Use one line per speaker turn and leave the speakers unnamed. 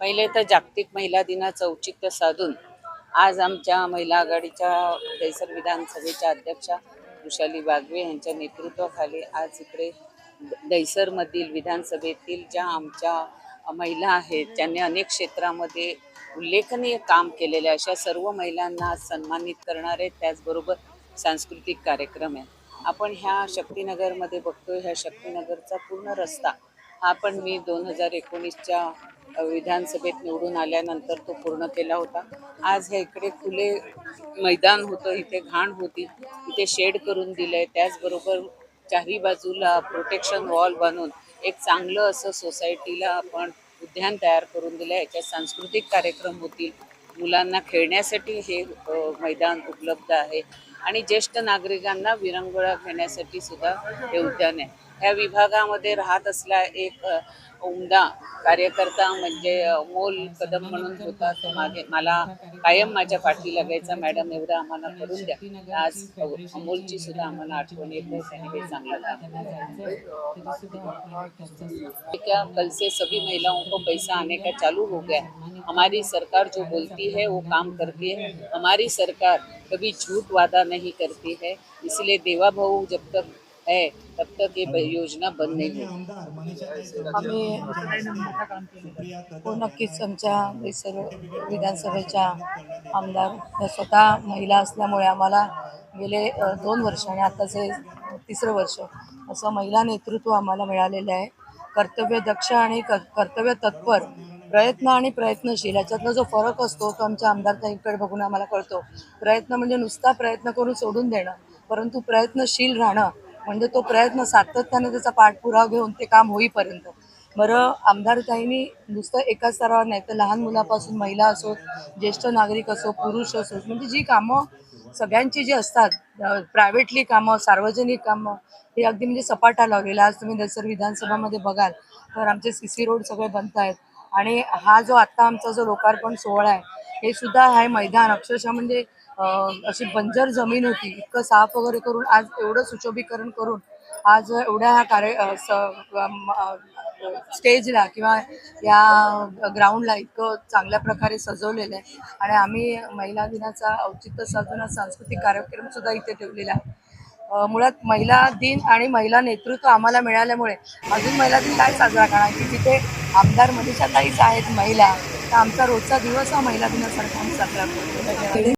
पहिले तर जागतिक महिला दिनाचं औचित्य साधून आज आमच्या महिला आघाडीच्या दैसर विधानसभेच्या अध्यक्षा वृषाली बागवे यांच्या नेतृत्वाखाली आज इकडे दैसरमधील विधानसभेतील ज्या आमच्या महिला आहेत ज्यांनी अनेक क्षेत्रामध्ये उल्लेखनीय काम केलेले अशा सर्व महिलांना आज सन्मानित करणार आहेत त्याचबरोबर सांस्कृतिक कार्यक्रम आहे आपण ह्या शक्तीनगरमध्ये बघतोय ह्या शक्तीनगरचा पूर्ण रस्ता हा पण मी दोन हजार एकोणीसच्या विधानसभेत निवडून आल्यानंतर तो पूर्ण केला होता. आज हे इकडे खुले मैदान होतं इथे घाण होती. इथे शेड करून दिलंय. त्याचबरोबर चारही बाजूला प्रोटेक्शन वॉल बनवून एक चांगलं असं सोसायटीला आपण उद्यान तयार करून दिलं याच्यात सांस्कृतिक कार्यक्रम होतील. मुलांना खेळण्यासाठी हे मैदान उपलब्ध आहे. आणि ज्येष्ठ नागरिकांना विरंगुळा घेण्यासाठी सुद्धा हे उद्यान आहे. या विभागामध्ये राहत असला एक उमदा कार्यकर्ता म्हणजे मोल कदम म्हणून होता तो मागे मला कायम माझ्या पाठी लागायचा मॅडम एवढं आम्हाला करून द्या. आज अमोलची सुद्धा आम्हाला आठवण येत नाही त्याने हे चांगलं काम केलं. क्या कल से सभी महिलाओं को पैसा आने का चालू हो गया. हमारी सरकार जो बोलती है वो काम करती है। हमारी सरकार कभी झूठ वादा नहीं करती है। इसलिए देवा भाऊ जब तक है तब तक ये योजना बंद नहीं
आम्ही हो। नक्कीच आमच्या सर्व विधानसभेच्या आमदार स्वतः महिला असल्यामुळे आम्हाला गेले दोन वर्ष आणि आताचे तिसरं वर्ष असं महिला नेतृत्व आम्हाला मिळालेलं आहे. कर्तव्य दक्ष आणि क कर्तव्य तत्पर प्रयत्न आणि प्रयत्नशील. याच्यातला जो फरक असतो तो आमच्या आमदारताईंकडे बघून आम्हाला कळतो. प्रयत्न म्हणजे नुसता प्रयत्न करून सोडून देणं परंतु प्रयत्नशील राहणं म्हणजे तो प्रयत्न सातत्याने त्याचा पाठपुरावा घेऊन ते काम होईपर्यंत. बरं आमदारताईंनी नुसतं एकाच स्तरावर नाही तर लहान मुलापासून महिला असो ज्येष्ठ नागरिक असो पुरुष असो म्हणजे जी कामं सगळ्यांची जी असतात प्रायव्हेटली कामं सार्वजनिक कामं हे अगदी म्हणजे सपाटा लावलेला. आज तुम्ही दसर विधानसभामध्ये बघाल तर आमचे सी सी रोड सगळे बनत आहेत. आणि हा जो आत्ता आमचा जो लोकार्पण सोहळा आहे हे सुद्धा आहे मैदान. अक्षरशः म्हणजे अशी बंजर जमीन होती. इतकं साफ वगैरे करून आज एवढं सुशोभीकरण करून आज एवढ्या ह्या कार्य स्टेजला किंवा या ग्राउंडला इतकं चांगल्या प्रकारे सजवलेलं आहे. आणि आम्ही महिला दिनाचा औचित्य साधून सांस्कृतिक कार्यक्रम सुद्धा इथे ठेवलेला आहे. मुळात महिला दिन आणि महिला नेतृत्व आम्हाला मिळाल्यामुळे अजून महिला दिन काय साजरा करणार? की तिथे आमदार मनीषाताईच आहेत महिला तर आमचा रोजचा दिवस हा महिला दिनासारखा आम्ही साजरा करतो.